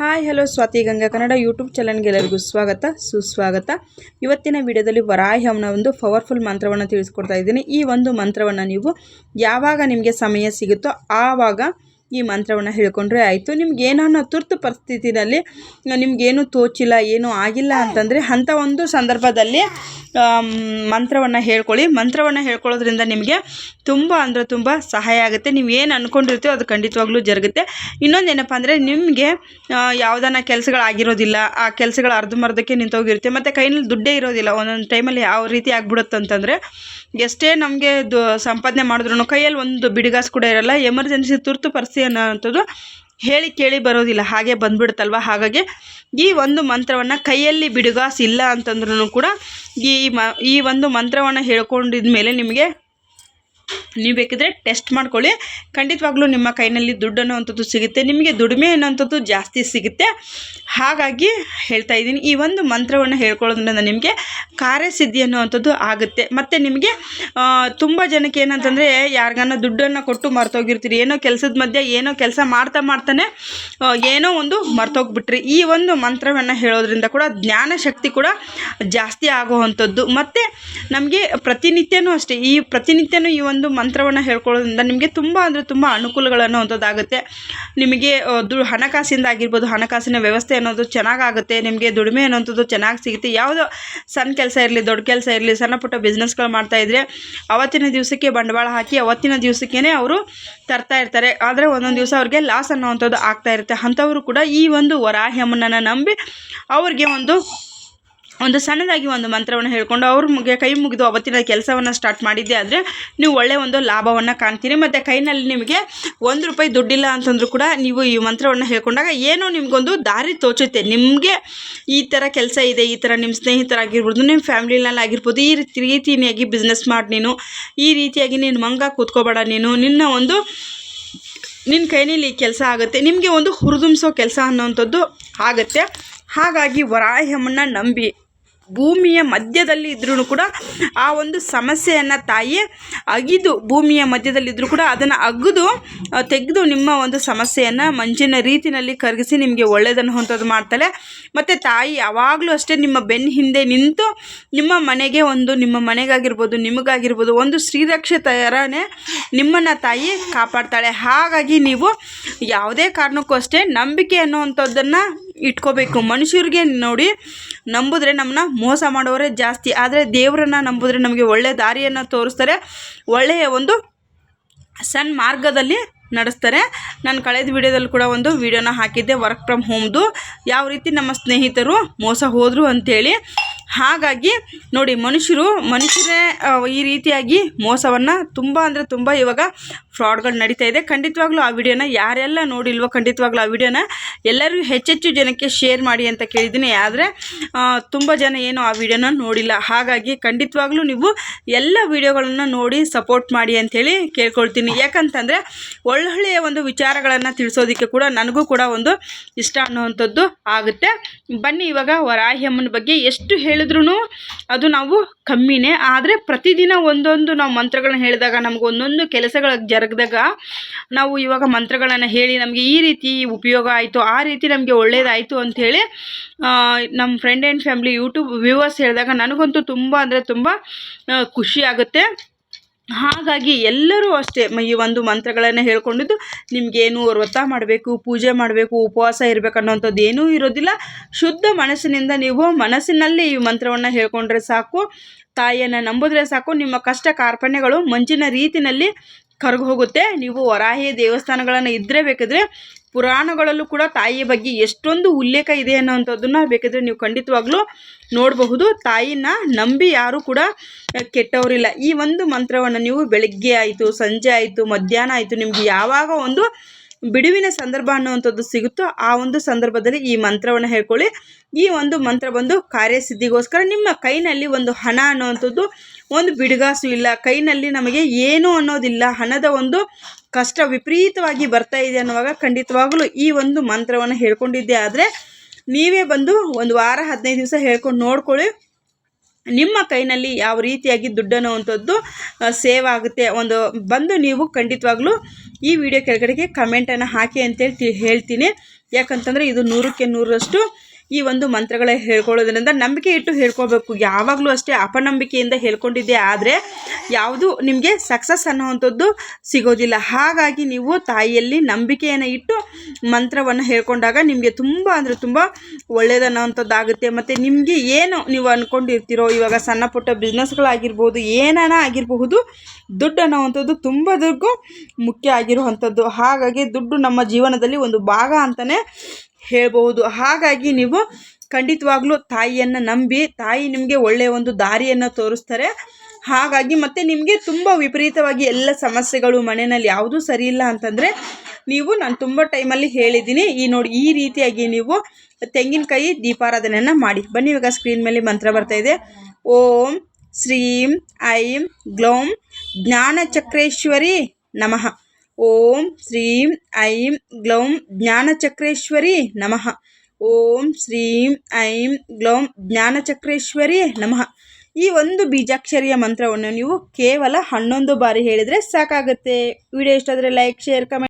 Hi, hello, Swathi Ganga Kannada YouTube ಚಾನಲ್ಗೆ ಎಲ್ಲರಿಗೂ ಸ್ವಾಗತ, ಸುಸ್ವಾಗತ. ಇವತ್ತಿನ ವಿಡಿಯೋದಲ್ಲಿ ವರಾಯ ಅಮ್ಮನ ಒಂದು ಪವರ್ಫುಲ್ ಮಂತ್ರವನ್ನು ತಿಳಿಸ್ಕೊಡ್ತಾ ಇದ್ದೀನಿ. ಈ ಒಂದು ಮಂತ್ರವನ್ನು ನೀವು ಯಾವಾಗ ನಿಮಗೆ ಸಮಯ ಸಿಗುತ್ತೋ ಆವಾಗ ಈ ಮಂತ್ರವನ್ನು ಹೇಳಿಕೊಂಡ್ರೆ ಆಯಿತು. ನಿಮ್ಗೆ ಏನಾನ ತುರ್ತು ಪರಿಸ್ಥಿತಿನಲ್ಲಿ ನಿಮಗೇನು ತೋಚಿಲ್ಲ, ಏನೂ ಆಗಿಲ್ಲ ಅಂತಂದರೆ ಅಂಥ ಒಂದು ಸಂದರ್ಭದಲ್ಲಿ ಮಂತ್ರವನ್ನು ಹೇಳ್ಕೊಳ್ಳಿ. ಮಂತ್ರವನ್ನು ಹೇಳ್ಕೊಳ್ಳೋದ್ರಿಂದ ನಿಮಗೆ ತುಂಬ ಅಂದರೆ ತುಂಬ ಸಹಾಯ ಆಗುತ್ತೆ. ನೀವು ಏನು ಅಂದ್ಕೊಂಡಿರ್ತೀವೋ ಅದು ಖಂಡಿತವಾಗ್ಲೂ ಜರುಗುತ್ತೆ. ಇನ್ನೊಂದು ಏನಪ್ಪ ಅಂದರೆ ನಿಮಗೆ ಯಾವುದನ್ನ ಕೆಲಸಗಳಾಗಿರೋದಿಲ್ಲ, ಆ ಕೆಲಸಗಳು ಅರ್ಧಂಬರ್ಧಕ್ಕೆ ನಿಂತೋಗಿರುತ್ತೆ. ಮತ್ತು ಕೈನಲ್ಲಿ ದುಡ್ಡೇ ಇರೋದಿಲ್ಲ. ಒಂದೊಂದು ಟೈಮಲ್ಲಿ ಯಾವ ರೀತಿ ಆಗ್ಬಿಡುತ್ತೆ ಅಂತಂದರೆ ಎಷ್ಟೇ ನಮಗೆ ದು, ಸಂಪಾದನೆ ಮಾಡಿದ್ರು ಕೈಯಲ್ಲಿ ಒಂದು ಬಿಡಿಗಾಸು ಕೂಡ ಇರಲ್ಲ. ಎಮರ್ಜೆನ್ಸಿ ತುರ್ತು ಪರಿಸ್ಥಿತಿ ಅನ್ನೋವಂಥದ್ದು ಹೇಳಿ ಕೇಳಿ ಬರೋದಿಲ್ಲ. ಹಾಗೆ ಬಂದ್ಬಿಡುತ್ತಲ್ವ? ಹಾಗಾಗಿ ಈ ಒಂದು ಮಂತ್ರವನ್ನು ಕೈಯಲ್ಲಿ ಬಿಡುಗಾಸು ಇಲ್ಲ ಅಂತಂದ್ರೂ ಕೂಡ ಈ ಮ, ಈ ಒಂದು ಮಂತ್ರವನ್ನು ಹೇಳ್ಕೊಂಡಿದ್ಮೇಲೆ ನಿಮಗೆ ನೀವು ಬೇಕಿದ್ರೆ ಟೆಸ್ಟ್ ಮಾಡ್ಕೊಳ್ಳಿ. ಖಂಡಿತವಾಗ್ಲೂ ನಿಮ್ಮ ಕೈನಲ್ಲಿ ದುಡ್ಡು ಅನ್ನೋವಂಥದ್ದು ಸಿಗುತ್ತೆ. ನಿಮಗೆ ದುಡಿಮೆ ಅನ್ನೋವಂಥದ್ದು ಜಾಸ್ತಿ ಸಿಗುತ್ತೆ. ಹಾಗಾಗಿ ಹೇಳ್ತಾ ಇದ್ದೀನಿ, ಈ ಒಂದು ಮಂತ್ರವನ್ನು ಹೇಳ್ಕೊಳ್ಳೋದ್ರಿಂದ ನಿಮಗೆ ಕಾರ್ಯಸಿದ್ಧಿ ಅನ್ನುವಂಥದ್ದು ಆಗುತ್ತೆ. ಮತ್ತು ನಿಮಗೆ ತುಂಬ ಜನಕ್ಕೆ ಏನಂತಂದರೆ ಯಾರಿಗಾನ ದುಡ್ಡನ್ನು ಕೊಟ್ಟು ಮರ್ತೋಗಿರ್ತೀರಿ, ಏನೋ ಕೆಲಸದ ಮಧ್ಯೆ ಏನೋ ಕೆಲಸ ಮಾಡ್ತಾ ಮಾಡ್ತಾನೆ ಏನೋ ಒಂದು ಮರ್ತೋಗ್ಬಿಟ್ರಿ. ಈ ಒಂದು ಮಂತ್ರವನ್ನು ಹೇಳೋದ್ರಿಂದ ಕೂಡ ಜ್ಞಾನ ಶಕ್ತಿ ಕೂಡ ಜಾಸ್ತಿ ಆಗುವಂಥದ್ದು. ಮತ್ತು ನಮಗೆ ಪ್ರತಿನಿತ್ಯನೂ ಅಷ್ಟೇ, ಈ ಪ್ರತಿನಿತ್ಯನೂ ಈ ಒಂದು ಮಂತ್ರವನ್ನು ಹೇಳ್ಕೊಳ್ಳೋದ್ರಿಂದ ನಿಮಗೆ ತುಂಬ ಅಂದರೆ ತುಂಬ ಅನುಕೂಲಗಳನ್ನು ಆಗುತ್ತೆ ನಿಮಗೆ ದು, ಹಣಕಾಸಿಂದ ಆಗಿರ್ಬೋದು, ಹಣಕಾಸಿನ ವ್ಯವಸ್ಥೆ ಅನ್ನೋದು ಚೆನ್ನಾಗಾಗುತ್ತೆ, ನಿಮಗೆ ದುಡಿಮೆ ಅನ್ನೋಂಥದ್ದು ಚೆನ್ನಾಗಿ ಸಿಗುತ್ತೆ. ಯಾವುದೋ ಸಣ್ಣ ಕೆಲಸ ಇರಲಿ, ದೊಡ್ಡ ಕೆಲಸ ಇರಲಿ, ಸಣ್ಣ ಪುಟ್ಟ ಬಿಸ್ನೆಸ್ಗಳು ಮಾಡ್ತಾಯಿದ್ರೆ ಅವತ್ತಿನ ದಿವಸಕ್ಕೆ ಬಂಡವಾಳ ಹಾಕಿ ಅವತ್ತಿನ ದಿವಸಕ್ಕೇ ಅವರು ತರ್ತಾ ಇರ್ತಾರೆ. ಆದರೆ ಒಂದೊಂದು ದಿವಸ ಅವ್ರಿಗೆ ಲಾಸ್ ಅನ್ನೋವಂಥದ್ದು ಆಗ್ತಾ ಇರುತ್ತೆ. ಅಂಥವರು ಕೂಡ ಈ ಒಂದು ವರಾಹ್ಯಮನನ್ನು ನಂಬಿ ಅವ್ರಿಗೆ ಒಂದು ಒಂದು ಸಣ್ಣದಾಗಿ ಒಂದು ಮಂತ್ರವನ್ನು ಹೇಳ್ಕೊಂಡು ಅವ್ರ ಮುಗಿ ಕೈ ಮುಗಿದು ಅವತ್ತಿನ ಕೆಲಸವನ್ನು ಸ್ಟಾರ್ಟ್ ಮಾಡಿದ್ದೆ ಆದರೆ ನೀವು ಒಳ್ಳೆಯ ಒಂದು ಲಾಭವನ್ನು ಕಾಣ್ತೀರಿ. ಮತ್ತು ಕೈನಲ್ಲಿ ನಿಮಗೆ ಒಂದು ರೂಪಾಯಿ ದುಡ್ಡಿಲ್ಲ ಅಂತಂದರೂ ಕೂಡ ನೀವು ಈ ಮಂತ್ರವನ್ನು ಹೇಳ್ಕೊಂಡಾಗ ಏನೋ ನಿಮಗೊಂದು ದಾರಿ ತೋಚುತ್ತೆ. ನಿಮಗೆ ಈ ಥರ ಕೆಲಸ ಇದೆ, ಈ ಥರ ನಿಮ್ಮ ಸ್ನೇಹಿತರಾಗಿರ್ಬೋದು ನಿಮ್ಮ ಫ್ಯಾಮಿಲಿನಲ್ಲಿ ಆಗಿರ್ಬೋದು, ಈ ರೀತಿ ರೀತಿಯಾಗಿ ಬಿಸ್ನೆಸ್ ಮಾಡಿ ನೀನು, ಈ ರೀತಿಯಾಗಿ ನೀನು ಮಂಗ ಕೂತ್ಕೋಬೇಡ ನೀನು, ನಿನ್ನ ಒಂದು ನಿನ್ನ ಕೈನಲ್ಲಿ ಕೆಲಸ ಆಗುತ್ತೆ, ನಿಮಗೆ ಒಂದು ಹುರಿದುಂಬಿಸೋ ಕೆಲಸ ಅನ್ನೋವಂಥದ್ದು ಆಗುತ್ತೆ. ಹಾಗಾಗಿ ವರಾಹಮ್ಮನ್ನ ನಂಬಿ. ಭೂಮಿಯ ಮಧ್ಯದಲ್ಲಿ ಇದ್ರೂ ಕೂಡ ಆ ಒಂದು ಸಮಸ್ಯೆಯನ್ನು ತಾಯಿ ಅಗಿದು ಭೂಮಿಯ ಮಧ್ಯದಲ್ಲಿದ್ದರೂ ಕೂಡ ಅದನ್ನು ಅಗಿದು ತೆಗೆದು ನಿಮ್ಮ ಒಂದು ಸಮಸ್ಯೆಯನ್ನು ಮಂಜಿನ ರೀತಿಯಲ್ಲಿ ಕರಗಿಸಿ ನಿಮಗೆ ಒಳ್ಳೆಯದನ್ನು ಹೊಂದೋದು ಮಾಡ್ತಾಳೆ. ಮತ್ತು ತಾಯಿ ಯಾವಾಗಲೂ ಅಷ್ಟೇ ನಿಮ್ಮ ಬೆನ್ನ ಹಿಂದೆ ನಿಂತು ನಿಮ್ಮ ಮನೆಗೆ ಒಂದು, ನಿಮ್ಮ ಮನೆಗಾಗಿರ್ಬೋದು, ನಿಮಗಾಗಿರ್ಬೋದು ಒಂದು ಶ್ರೀರಕ್ಷೆ ಥರನೇ ನಿಮ್ಮನ್ನು ತಾಯಿ ಕಾಪಾಡ್ತಾಳೆ. ಹಾಗಾಗಿ ನೀವು ಯಾವುದೇ ಕಾರಣಕ್ಕೂ ಅಷ್ಟೇ ನಂಬಿಕೆ ಅನ್ನುವಂಥದ್ದನ್ನು ಇಟ್ಕೋಬೇಕು. ಮನುಷ್ಯರಿಗೆ ನೋಡಿ ನಂಬಿದ್ರೆ ನಮ್ಮನ್ನ ಮೋಸ ಮಾಡೋರೇ ಜಾಸ್ತಿ. ಆದರೆ ದೇವರನ್ನ ನಂಬಿದ್ರೆ ನಮಗೆ ಒಳ್ಳೆಯ ದಾರಿಯನ್ನು ತೋರಿಸ್ತಾರೆ. ಒಳ್ಳೆಯ ಒಂದು ಸಣ್ಣ ಮಾರ್ಗದಲ್ಲಿ ನಡೆಸ್ತಾರೆ. ನಾನು ಕಳೆದ ವಿಡಿಯೋದಲ್ಲಿ ಕೂಡ ಒಂದು ವಿಡಿಯೋನ ಹಾಕಿದ್ದೆ ವರ್ಕ್ ಫ್ರಮ್ ಹೋಮ್ದು ಯಾವ ರೀತಿ ನಮ್ಮ ಸ್ನೇಹಿತರು ಮೋಸ ಹೋದರು ಅಂಥೇಳಿ ಹಾಗಾಗಿ ನೋಡಿ ಮನುಷ್ಯರು ಮನುಷ್ಯರೇ ಈ ರೀತಿಯಾಗಿ ಮೋಸವನ್ನು ತುಂಬ ಅಂದರೆ ತುಂಬ ಇವಾಗ ಫ್ರಾಡ್ಗಳು ನಡೀತಾ ಇದೆ. ಖಂಡಿತವಾಗ್ಲೂ ಆ ವಿಡಿಯೋನ ಯಾರೆಲ್ಲ ನೋಡಿಲ್ವೋ, ಖಂಡಿತವಾಗ್ಲೂ ಆ ವಿಡಿಯೋನ ಎಲ್ಲರೂ ಹೆಚ್ಚೆಚ್ಚು ಜನಕ್ಕೆ ಶೇರ್ ಮಾಡಿ ಅಂತ ಕೇಳಿದ್ದೀನಿ. ಆದರೆ ತುಂಬ ಜನ ಏನು ಆ ವಿಡಿಯೋನ ನೋಡಿಲ್ಲ. ಹಾಗಾಗಿ ಖಂಡಿತವಾಗ್ಲೂ ನೀವು ಎಲ್ಲ ವಿಡಿಯೋಗಳನ್ನು ನೋಡಿ ಸಪೋರ್ಟ್ ಮಾಡಿ ಅಂಥೇಳಿ ಕೇಳ್ಕೊಳ್ತೀನಿ. ಯಾಕಂತಂದರೆ, ಒಳ್ಳೊಳ್ಳೆಯ ಒಂದು ವಿಚಾರಗಳನ್ನು ತಿಳಿಸೋದಕ್ಕೆ ಕೂಡ ನನಗೂ ಕೂಡ ಒಂದು ಇಷ್ಟ ಅನ್ನುವಂಥದ್ದು ಆಗುತ್ತೆ. ಬನ್ನಿ ಇವಾಗ ವರಾಹಿ ಅಮ್ಮನ ಬಗ್ಗೆ ಎಷ್ಟು ಹೇಳಿದ್ರೂ ಅದು ನಾವು ಕಮ್ಮಿನೇ, ಆದರೆ ಪ್ರತಿದಿನ ಒಂದೊಂದು ನಾವು ಮಂತ್ರಗಳನ್ನ ಹೇಳಿದಾಗ ನಮ್ಗೆ ಒಂದೊಂದು ಕೆಲಸಗಳ ಜರಗಿದಾಗ ನಾವು ಇವಾಗ ಮಂತ್ರಗಳನ್ನು ಹೇಳಿ ನಮಗೆ ಈ ರೀತಿ ಉಪಯೋಗ ಆಯಿತು, ಆ ರೀತಿ ನಮಗೆ ಒಳ್ಳೇದಾಯಿತು ಅಂಥೇಳಿ ನಮ್ಮ friend and family YouTube viewers ಹೇಳಿದಾಗ ನನಗಂತೂ ತುಂಬ ಅಂದರೆ ತುಂಬ ಖುಷಿ ಆಗುತ್ತೆ. ಹಾಗಾಗಿ ಎಲ್ಲರೂ ಅಷ್ಟೇ ಈ ಒಂದು ಮಂತ್ರಗಳನ್ನು ಹೇಳ್ಕೊಂಡಿದ್ದು. ನಿಮಗೇನು ವ್ರತ ಮಾಡಬೇಕು, ಪೂಜೆ ಮಾಡಬೇಕು, ಉಪವಾಸ ಇರಬೇಕು ಅನ್ನೋಂಥದ್ದು ಏನೂ ಇರೋದಿಲ್ಲ. ಶುದ್ಧ ಮನಸ್ಸಿನಿಂದ ನೀವು ಮನಸ್ಸಿನಲ್ಲಿ ಈ ಮಂತ್ರವನ್ನು ಹೇಳ್ಕೊಂಡ್ರೆ ಸಾಕು. ತಾಯಿಯನ್ನು ನಂಬಿದ್ರೆ ಸಾಕು. ನಿಮ್ಮ ಕಷ್ಟ ಕಾರ್ಪಣ್ಯಗಳು ಮಂಜಿನ ರೀತಿಯಲ್ಲಿ ಕರ್ಗು ಹೋಗುತ್ತೆ ನೀವು ವರಾಹಿ ದೇವಸ್ಥಾನಗಳನ್ನು ಇದ್ದರೆ ಬೇಕಿದ್ರೆ ಪುರಾಣಗಳಲ್ಲೂ ಕೂಡ ತಾಯಿಯ ಬಗ್ಗೆ ಎಷ್ಟೊಂದು ಉಲ್ಲೇಖ ಇದೆ ಅನ್ನೋವಂಥದ್ದನ್ನು ಬೇಕಿದ್ರೆ ನೀವು ಖಂಡಿತವಾಗ್ಲೂ ನೋಡಬಹುದು. ತಾಯಿನ ನಂಬಿ ಯಾರೂ ಕೂಡ ಕೆಟ್ಟವರಿಲ್ಲ. ಈ ಒಂದು ಮಂತ್ರವನ್ನು ನೀವು ಬೆಳಗ್ಗೆ ಆಯಿತು, ಸಂಜೆ ಆಯಿತು, ಮಧ್ಯಾಹ್ನ ಆಯಿತು, ನಿಮಗೆ ಯಾವಾಗ ಒಂದು ಬಿಡುವಿನ ಸಂದರ್ಭ ಅನ್ನುವಂಥದ್ದು ಸಿಗುತ್ತೋ ಆ ಒಂದು ಸಂದರ್ಭದಲ್ಲಿ ಈ ಮಂತ್ರವನ್ನು ಹೇಳ್ಕೊಳ್ಳಿ. ಈ ಒಂದು ಮಂತ್ರ ಬಂದು ಕಾರ್ಯಸಿದ್ಧಿಗೋಸ್ಕರ ನಿಮ್ಮ ಕೈನಲ್ಲಿ ಒಂದು ಹಣ ಅನ್ನುವಂಥದ್ದು, ಒಂದು ಬಿಡುಗಾಸು ಇಲ್ಲ, ಕೈನಲ್ಲಿ ನಮಗೆ ಏನು ಅನ್ನೋದಿಲ್ಲ, ಹಣದ ಒಂದು ಕಷ್ಟ ವಿಪರೀತವಾಗಿ ಬರ್ತಾ ಇದೆ ಅನ್ನುವಾಗ ಖಂಡಿತವಾಗಲೂ ಈ ಒಂದು ಮಂತ್ರವನ್ನು ಹೇಳ್ಕೊಂಡಿದ್ದೆ ಆದರೆ ನೀವೇ ಬಂದು ಒಂದು ವಾರ, ಹದಿನೈದು ದಿವಸ ಹೇಳ್ಕೊಂಡು ನೋಡ್ಕೊಳ್ಳಿ. ನಿಮ್ಮ ಕೈನಲ್ಲಿ ಯಾವ ರೀತಿಯಾಗಿ ದುಡ್ಡು ಅನ್ನುವಂಥದ್ದು ಸೇವ್ ಆಗುತ್ತೆ. ಒಂದು ಬಂದು ನೀವು ಖಂಡಿತವಾಗ್ಲೂ ಈ ವಿಡಿಯೋ ಕೆಳಗಡೆಗೆ ಕಮೆಂಟನ್ನು ಹಾಕಿ ಅಂತೇಳಿ ಹೇಳ್ತೀನಿ. ಯಾಕಂತಂದರೆ ಇದು ನೂರಕ್ಕೆ ನೂರರಷ್ಟು ಈ ಒಂದು ಮಂತ್ರಗಳ ಹೇಳ್ಕೊಳ್ಳೋದ್ರಿಂದ ನಂಬಿಕೆ ಇಟ್ಟು ಹೇಳ್ಕೊಬೇಕು. ಯಾವಾಗಲೂ ಅಷ್ಟೇ ಅಪನಂಬಿಕೆಯಿಂದ ಹೇಳ್ಕೊಂಡಿದ್ದೆ ಆದರೆ ಯಾವುದು ನಿಮಗೆ ಸಕ್ಸಸ್ ಅನ್ನೋವಂಥದ್ದು ಸಿಗೋದಿಲ್ಲ. ಹಾಗಾಗಿ ನೀವು ತಾಯಿಯಲ್ಲಿ ನಂಬಿಕೆಯನ್ನು ಇಟ್ಟು ಮಂತ್ರವನ್ನು ಹೇಳ್ಕೊಂಡಾಗ ನಿಮಗೆ ತುಂಬ ಅಂದರೆ ತುಂಬ ಒಳ್ಳೆಯದನ್ನೋವಂಥದ್ದಾಗುತ್ತೆ ಮತ್ತು ನಿಮಗೆ ಏನು ನೀವು ಅಂದ್ಕೊಂಡಿರ್ತೀರೋ ಇವಾಗ ಸಣ್ಣ ಪುಟ್ಟ ಬಿಸ್ನೆಸ್ಗಳಾಗಿರ್ಬೋದು ಏನಾನ ಆಗಿರಬಹುದು, ದುಡ್ಡು ಅನ್ನೋವಂಥದ್ದು ತುಂಬದಕ್ಕೂ ಮುಖ್ಯ ಆಗಿರುವಂಥದ್ದು. ಹಾಗಾಗಿ ದುಡ್ಡು ನಮ್ಮ ಜೀವನದಲ್ಲಿ ಒಂದು ಭಾಗ ಅಂತಲೇ ಹೇಳ್ಬೋದು ಹಾಗಾಗಿ ನೀವು ಖಂಡಿತವಾಗ್ಲೂ ತಾಯಿಯನ್ನು ನಂಬಿ, ತಾಯಿ ನಿಮಗೆ ಒಳ್ಳೆಯ ಒಂದು ದಾರಿಯನ್ನು ತೋರಿಸ್ತಾರೆ. ಹಾಗಾಗಿ ಮತ್ತು ನಿಮಗೆ ತುಂಬ ವಿಪರೀತವಾಗಿ ಎಲ್ಲ ಸಮಸ್ಯೆಗಳು ಮನೆಯಲ್ಲಿ ಯಾವುದೂ ಸರಿ ಇಲ್ಲ ಅಂತಂದರೆ ನೀವು ನಾನು ತುಂಬ ಟೈಮಲ್ಲಿ ಹೇಳಿದ್ದೀನಿ, ಈ ನೋಡಿ ಈ ರೀತಿಯಾಗಿ ನೀವು ತೆಂಗಿನಕಾಯಿ ದೀಪಾರಾಧನೆಯನ್ನು ಮಾಡಿ. ಬನ್ನಿ ಇವಾಗ ಸ್ಕ್ರೀನ್ ಮೇಲೆ ಮಂತ್ರ ಬರ್ತಾ ಇದೆ. ಓಂ ಶ್ರೀಂ, ಐಂ, ಗ್ಲೌಂ, ಜ್ಞಾನಚಕ್ರೇಶ್ವರಿ ನಮಃ. ಓಂ ಶ್ರೀಂ ಐಂ ಗ್ಲೌಂ ಜ್ಞಾನಚಕ್ರೇಶ್ವರಿ ನಮಃ. ಓಂ ಶ್ರೀಂ ಐಂ ಗ್ಲೌಂ ಜ್ಞಾನಚಕ್ರೇಶ್ವರಿ ನಮಃ. ಈ ಒಂದು ಬೀಜಾಕ್ಷರಿಯ ಮಂತ್ರವನ್ನು ನೀವು ಕೇವಲ ಹನ್ನೊಂದು ಬಾರಿ ಹೇಳಿದರೆ ಸಾಕಾಗುತ್ತೆ. ವಿಡಿಯೋ ಇಷ್ಟ ಆದರೆ ಲೈಕ್ ಶೇರ್ ಕಮೆಂಟ್